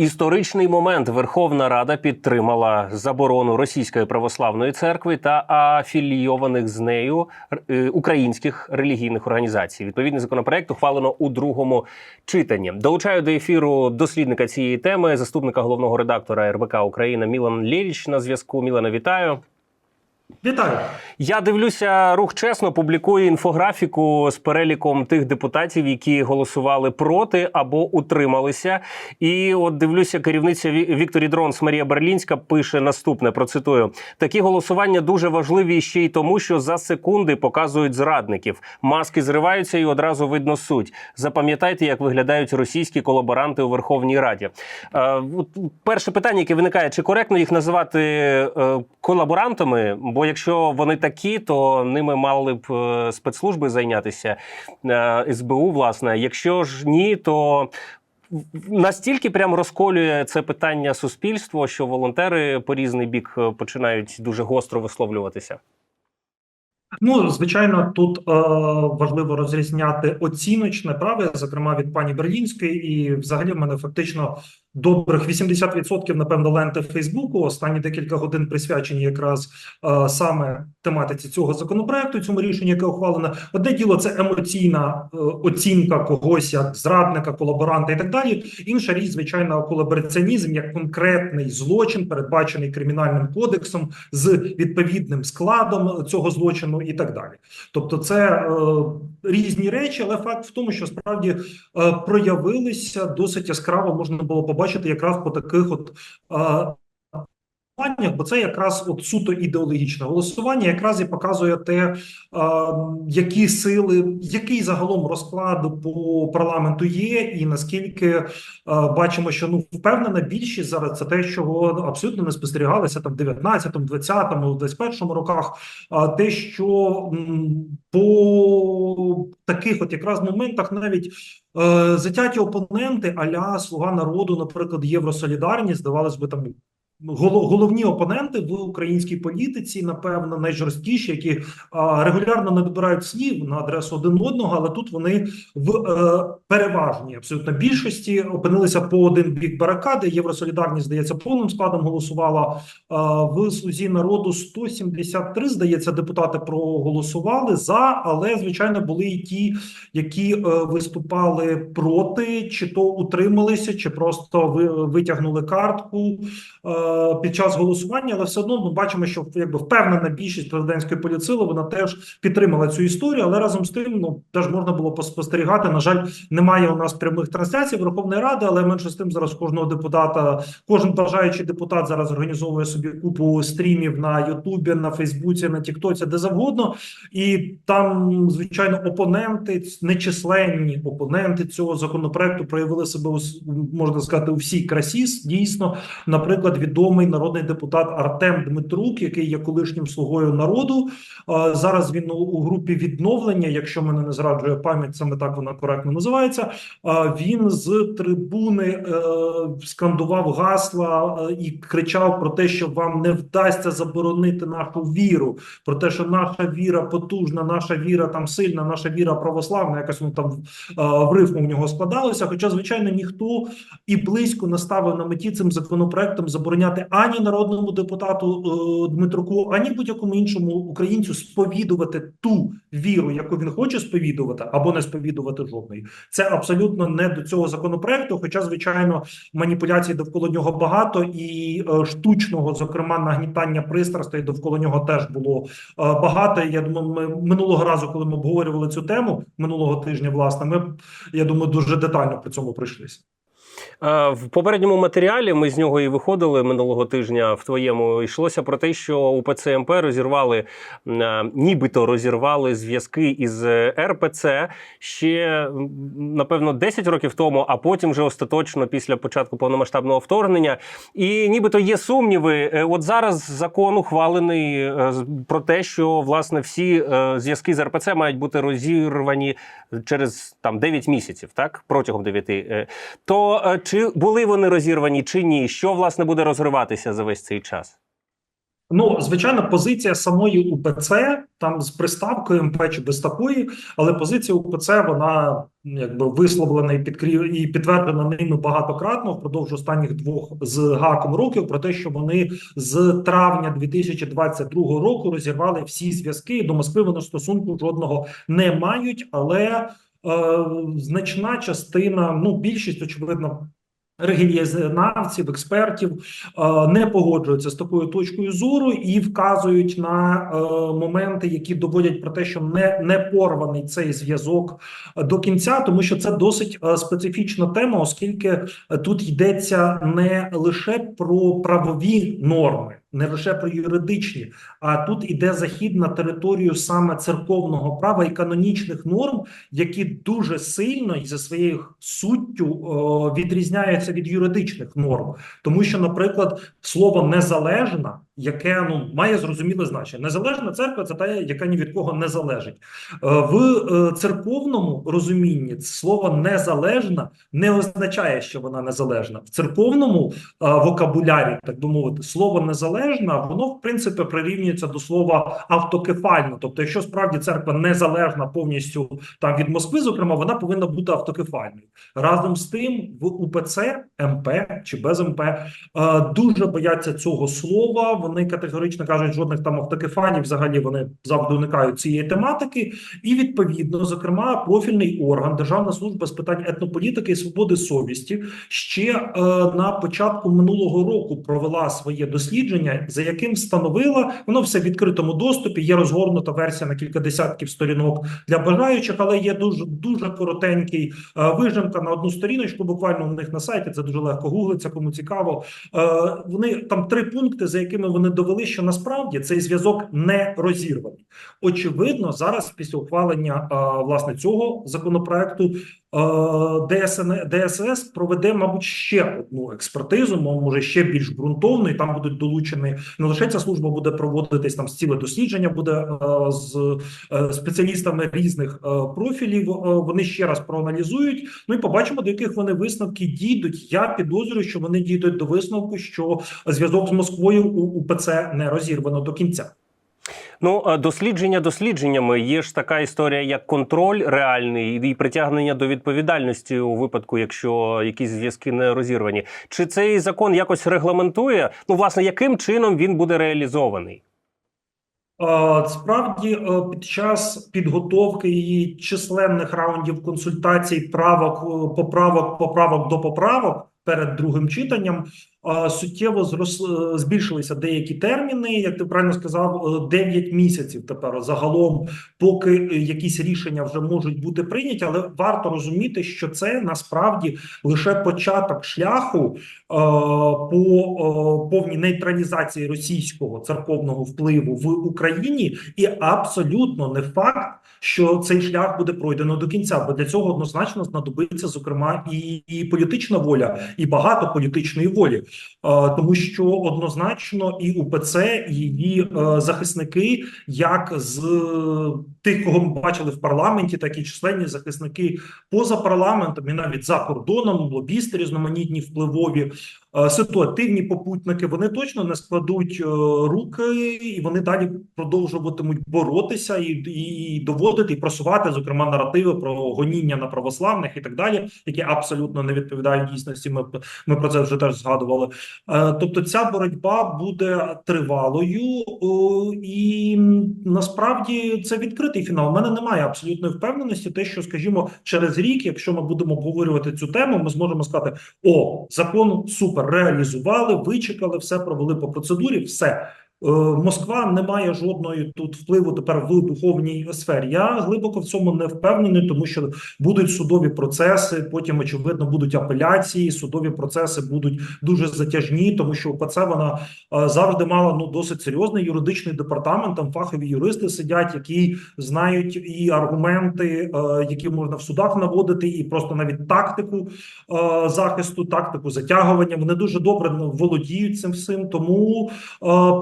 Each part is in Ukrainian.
Історичний момент Верховна Рада підтримала заборону Російської православної церкви та афілійованих з нею е, українських релігійних організацій. Відповідний законопроект ухвалено у другому читанні. Долучаю до ефіру дослідника цієї теми, заступника головного редактора РБК Україна Мілан Лєріч на зв'язку. Мілана, вітаю. Вітаю. Я дивлюся, рух чесно публікує інфографіку з переліком тих депутатів, які голосували проти або утрималися. І от дивлюся, керівниця Ві- Вікторі Дронс Марія Берлінська пише наступне: процитую: такі голосування дуже важливі ще й тому, що за секунди показують зрадників. Маски зриваються і одразу видно суть. Запам'ятайте, як виглядають російські колаборанти у Верховній Раді. Е, перше питання, яке виникає: чи коректно їх називати е, колаборантами? Бо якщо вони такі, то ними мали б е, спецслужби зайнятися е, СБУ, власне. Якщо ж ні, то настільки прям розколює це питання суспільство, що волонтери по різний бік е, починають дуже гостро висловлюватися. Ну, звичайно, тут е, важливо розрізняти оціночне право, зокрема від пані Берлінської, і взагалі в мене фактично добрих 80% напевно ленти Фейсбуку. Останні декілька годин присвячені якраз е, саме тематиці цього законопроекту, цьому рішенню, яке ухвалено. Одне діло це емоційна е, оцінка когось як зрадника, колаборанта і так далі. Інша річ, звичайно, колабораціонізм як конкретний злочин, передбачений кримінальним кодексом з відповідним складом цього злочину і так далі. Тобто, це е, різні речі, але факт в тому, що справді е, проявилися досить яскраво можна було побачити якраз по таких от. Голосуваннях, бо це якраз от суто ідеологічне голосування, якраз і показує те, які сили, який загалом розклад по парламенту є, і наскільки бачимо, що ну впевнена більшість зараз це те, чого абсолютно не спостерігалося там в 19-му, 20-му, 21-му роках. Те, що по таких от якраз моментах навіть е, затяті опоненти аля Слуга народу, наприклад, Євросолідарність, здавалось би, там головні опоненти в українській політиці, напевно, найжорсткіші, які а, регулярно надбирають слів на адресу один одного, але тут вони в е, переважній абсолютно більшості опинилися по один бік барикади. Євросолідарність здається повним складом голосувала в слузі народу 173, здається, депутати проголосували за, але звичайно були і ті, які е, виступали проти, чи то утрималися, чи просто ви, витягнули картку е, під час голосування. Але все одно ми бачимо, що якби впевнена більшість президентської політсили вона теж підтримала цю історію. Але разом з тим, ну теж можна було поспостерігати. На жаль, немає у нас прямих трансляцій Верховної Ради, але менше з тим зараз кожного депутата, кожен бажаючий депутат зараз організовує собі купу стрімів на Ютубі, на Фейсбуці, на Тіктоці, де завгодно. І там, звичайно, опоненти, нечисленні опоненти цього законопроекту проявили себе можна сказати у всій красі. Дійсно, наприклад, відомий народний депутат Артем Дмитрук, який є колишнім слугою народу. Зараз він у- групі відновлення, якщо мене не зраджує пам'ять, саме так вона коректно називається. Він з трибуни е, скандував гасла е, і кричав про те, що вам не вдасться заборонити нашу віру, про те, що наша віра потужна, наша віра там сильна, наша віра православна. Якось ну там е, в рифму в нього складалося. Хоча, звичайно, ніхто і близько не ставив на меті цим законопроектом забороняти ані народному депутату е, Дмитруку, ані будь-якому іншому українцю сповідувати ту віру, яку він хоче сповідувати, або не сповідувати жодної. Це абсолютно не до цього законопроекту. Хоча, звичайно, маніпуляцій довкола нього багато, і е, штучного, зокрема, нагнітання пристрастей довкола нього теж було е, багато. Я думаю, ми минулого разу, коли ми обговорювали цю тему минулого тижня, власне, ми я думаю, дуже детально по цьому пройшлися. Е, В попередньому матеріалі ми з нього і виходили минулого тижня. В твоєму йшлося про те, що у ПЦМП розірвали, е, нібито розірвали зв'язки із е, РПЦ ще напевно 10 років тому, а потім вже остаточно після початку повномасштабного вторгнення. І нібито є сумніви. От зараз закон ухвалений про те, що власне всі зв'язки з РПЦ мають бути розірвані через там 9 місяців, так протягом 9. Е, Е, чи були вони розірвані, чи ні? Що власне буде розриватися за весь цей час? Ну, звичайно, позиція самої УПЦ там з приставкою МП чи без такої, але позиція УПЦ вона якби висловлена і підкрі... і підтверджена ними багатократно впродовж останніх двох з гаком років про те, що вони з травня 2022 року розірвали всі зв'язки до Москви вони стосунку жодного не мають, але значна частина, ну більшість очевидно. Релігієзнавців, експертів е, не погоджуються з такою точкою зору і вказують на е, моменти, які доводять про те, що не, не порваний цей зв'язок е, до кінця, тому що це досить е, специфічна тема, оскільки е, тут йдеться не лише про правові норми, не лише про юридичні, а тут іде захід на територію саме церковного права і канонічних норм, які дуже сильно і за своєю суттю відрізняються від юридичних норм, тому що, наприклад, слово незалежна, яке ну має зрозуміле значення. Незалежна церква це та, яка ні від кого не залежить. Е, В е, церковному розумінні слово незалежна не означає, що вона незалежна. В церковному е, вокабулярі, так би мовити, слово незалежна, воно в принципі прирівнюється до слова автокефальна. Тобто, якщо справді церква незалежна повністю там від Москви, зокрема, вона повинна бути автокефальною. Разом з тим, в УПЦ МП чи без МП дуже бояться цього слова. Вони категорично кажуть, жодних там автокефалів, взагалі вони завжди уникають цієї тематики. І відповідно, зокрема, профільний орган Державна служба з питань етнополітики і свободи совісті ще е, на початку минулого року провела своє дослідження, за яким встановила воно все в відкритому доступі. Є розгорнута версія на кілька десятків сторінок для бажаючих, але є дуже дуже коротенький е, вижимка на одну сторіночку. Буквально у них на сайті це дуже легко гуглиться, кому цікаво. Е, вони там три пункти, за якими вони довели, що насправді цей зв'язок не розірваний. Очевидно, зараз після ухвалення власне цього законопроекту е, ДСН, ДСС проведе, мабуть, ще одну експертизу, мо- може ще більш ґрунтовну, і там будуть долучені не лише ця служба буде проводитись там ціле дослідження, буде з е, спеціалістами різних е, профілів. Е, вони ще раз проаналізують. Ну і побачимо, до яких вони висновки дійдуть. Я підозрюю, що вони дійдуть до висновку, що зв'язок з Москвою у УПЦ не розірвано до кінця. Ну, дослідження дослідженнями є ж така історія, як контроль реальний і притягнення до відповідальності у випадку, якщо якісь зв'язки не розірвані. Чи цей закон якось регламентує? Ну, власне, яким чином він буде реалізований? Справді, е, під час підготовки і численних раундів консультацій, правок, е, поправок, поправок до поправок перед другим читанням суттєво зрос, е, збільшилися деякі терміни. Як ти правильно сказав, 9 місяців тепер загалом, поки е, якісь рішення вже можуть бути прийняті, але варто розуміти, що це насправді лише початок шляху е, по е, повній нейтралізації російського церковного впливу в Україні, і абсолютно не факт, що цей шлях буде пройдено до кінця. Бо для цього однозначно знадобиться зокрема і, і політична воля, і багато політичної волі, Е, тому що однозначно і УПЦ, і її е, захисники, як з е, тих, кого ми бачили в парламенті, так і численні захисники поза парламентом, і навіть за кордоном, лобісти різноманітні впливові. е, Ситуативні попутники вони точно не складуть е, руки, і вони далі продовжуватимуть боротися і, і, доводити і просувати, зокрема, наративи про гоніння на православних і так далі, які абсолютно не відповідають дійсності. Ми ми про це вже теж згадували. Е, Тобто, ця боротьба буде тривалою, і насправді це відкритий фінал. У мене немає абсолютної впевненості, те, що скажімо, через рік, якщо ми будемо обговорювати цю тему, ми зможемо сказати: о, закон супер реалізували, вичекали, все провели по процедурі, все. Е, Москва не має жодної тут впливу тепер в духовній сфері. Я глибоко в цьому не впевнений, тому що будуть судові процеси. Потім очевидно будуть апеляції. Судові процеси будуть дуже затяжні, тому що УПЦ вона е, завжди мала ну досить серйозний юридичний департамент. Там фахові юристи сидять, які знають і аргументи, е, які можна в судах наводити, і просто навіть тактику захисту, тактику затягування. Вони дуже добре ну, володіють цим всім. Тому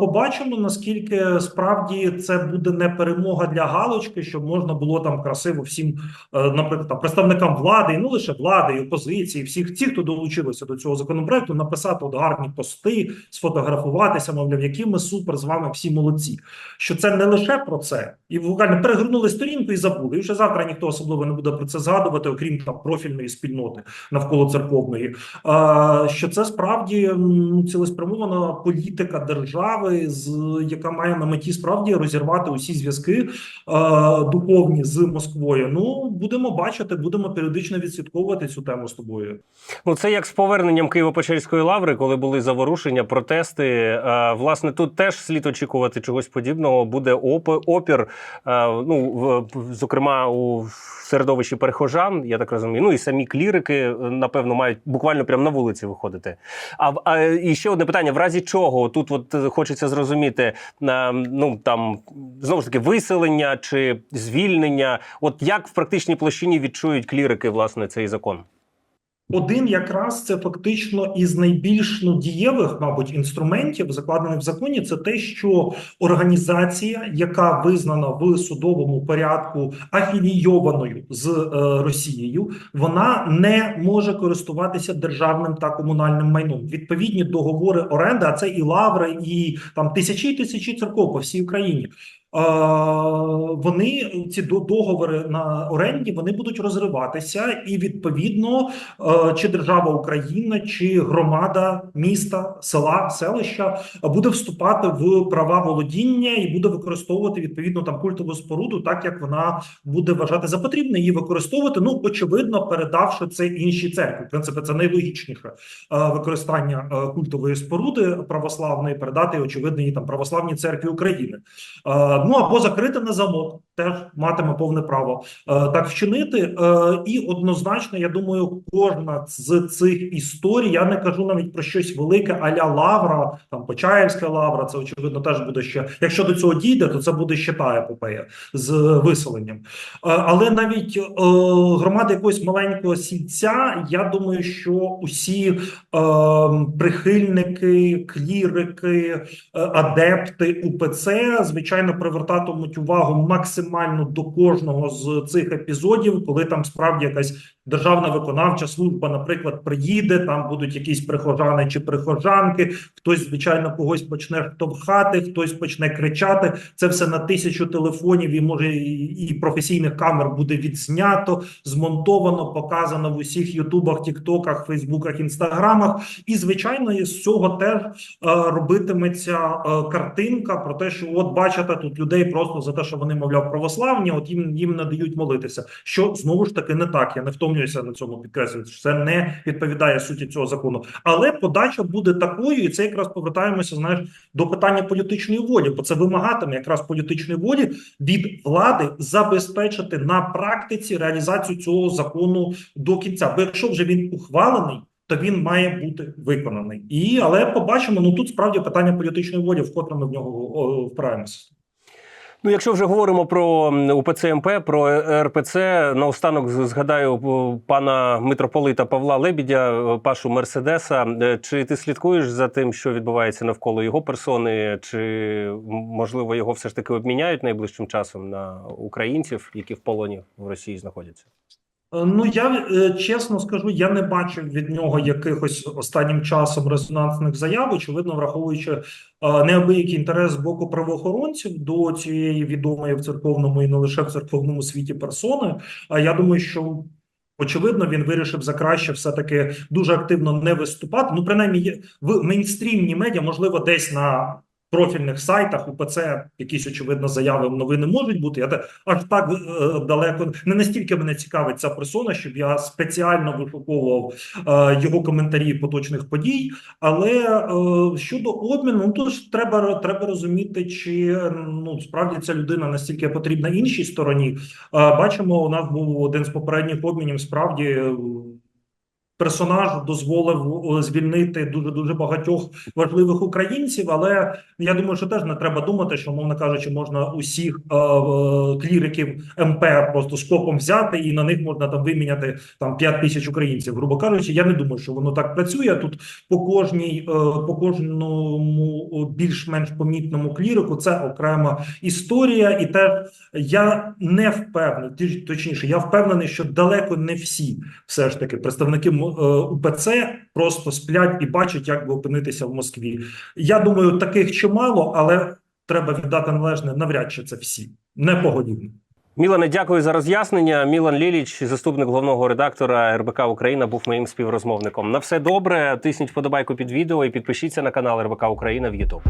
побачимо. Побачимо, наскільки справді це буде не перемога для галочки, щоб можна було там красиво всім, е, наприклад, там, представникам влади, і не лише влади, і опозиції, всіх ті, хто долучилися до цього законопроекту, написати от гарні пости, сфотографуватися, мовляв, які ми супер з вами всі молодці. Що це не лише про це, і буквально перегорнули сторінку і забули. І вже завтра ніхто особливо не буде про це згадувати, окрім там профільної спільноти навколо церковної. Що це справді цілеспрямована політика держави, з яка має на меті справді розірвати усі зв'язки е, духовні з Москвою. Ну будемо бачити, будемо періодично відслідковувати цю тему з тобою. Ну, це як з поверненням Києво-Печерської лаври, коли були заворушення, протести. Е, Власне, тут теж слід очікувати чогось подібного. Буде оп- опір. е, Ну, зокрема, у середовищі перехожан, я так розумію. Ну і самі клірики, е, напевно, мають буквально прямо на вулиці виходити. А, а і ще одне питання: в разі чого тут от е, хочеться зрозуміти, е, ну там знову ж таки виселення чи звільнення. От як в практичній площині відчують клірики власне цей закон? Один якраз це фактично із найбільш ну, дієвих, мабуть, інструментів, закладених в законі, це те, що організація, яка визнана в судовому порядку афілійованою з е, Росією, вона не може користуватися державним та комунальним майном. Відповідні договори оренди, а це і лаври, і там тисячі тисячі церков по всій Україні. Е, Вони ці договори на оренді вони будуть розриватися, і відповідно е, чи держава Україна, чи громада міста, села, селища буде вступати в права володіння і буде використовувати відповідно там культову споруду, так як вона буде вважати за потрібне її використовувати. Ну очевидно, передавши це іншій церкві. В принципі, це найлогічніше е, використання культової споруди православної, передати очевидно її там православній церкві України. Ну або закрити на замок, теж матиме повне право е, так вчинити. Е, І однозначно, я думаю, кожна з цих історій, я не кажу навіть про щось велике, аля Лавра, там Почаївська Лавра. Це очевидно теж буде ще. Якщо до цього дійде, то це буде ще та епопея з виселенням. Е, Але навіть е, громада якогось маленького сільця, я думаю, що усі е, прихильники, клірики, е, адепти УПЦ, звичайно, привертатимуть увагу максимально до кожного з цих епізодів, коли там справді якась державна виконавча служба, наприклад, приїде, там будуть якісь прихожани чи прихожанки, хтось, звичайно, когось почне штовхати, хтось почне кричати. Це все на тисячу телефонів і може і професійних камер буде відзнято, змонтовано, показано в усіх Ютубах, Тіктоках, Фейсбуках, Інстаграмах. І звичайно, із цього теж е, робитиметься е, картинка про те, що от бачите тут людей просто за те, що вони мовляв православні, от їм їм не дають молитися. Що знову ж таки не так. Я не втомлююся на цьому підкреслювати. Це не відповідає суті цього закону. Але подача буде такою, і це якраз повертаємося. Знаєш, до питання політичної волі, бо це вимагатиме якраз політичної волі від влади забезпечити на практиці реалізацію цього закону до кінця. Бо якщо вже він ухвалений. То він має бути виконаний, і але побачимо. Ну тут справді питання політичної волі, вкотре ми в нього о, впираємося. Ну, якщо вже говоримо про УПЦ МП, про РПЦ, наостанок згадаю пана митрополита Павла Лебідя, е, Пашу Мерседеса. Е, Чи ти слідкуєш за тим, що відбувається навколо його персони? Чи можливо його все ж таки обміняють найближчим часом на українців, які в полоні в Росії знаходяться? Е, Ну я е, чесно скажу, я не бачив від нього якихось останнім часом резонансних заяв, очевидно, враховуючи е, неабиякий інтерес з боку правоохоронців до цієї відомої в церковному і не лише в церковному світі персони. А я думаю, що. Очевидно, він вирішив за краще все-таки дуже активно не виступати. Ну, принаймні, в мейнстрімні медіа, можливо, десь на профільних сайтах УПЦ якісь очевидно заяви новини можуть бути. Я аж так е, далеко не настільки мене цікавить ця персона, щоб я спеціально вишуковував е, його коментарі поточних подій. Але е, щодо обміну, ну то ж треба треба розуміти, чи ну справді ця людина настільки потрібна іншій стороні. Бачимо, у нас був один з попередніх обмінів. Справді. Е, персонаж дозволив звільнити дуже дуже багатьох важливих українців. Але я думаю, що теж не треба думати, що мовно кажучи, можна усіх е, е, кліриків МП просто скопом взяти і на них можна там виміняти там 5 тисяч українців. Грубо кажучи, я не думаю, що воно так працює. Тут по кожній, е, по кожному більш-менш помітному клірику це окрема історія, і теж я не впевнений, точніше, я впевнений, що далеко не всі все ж таки представники е, УПЦ просто сплять і бачать, як би опинитися в Москві. Я думаю, таких чимало, але треба віддати належне навряд чи це всі. Не погодівно. Мілане, дякую за роз'яснення. Мілан Ліліч, заступник головного редактора РБК Україна, був моїм співрозмовником. На все добре. Тисніть вподобайку під відео і підпишіться на канал РБК Україна в YouTube.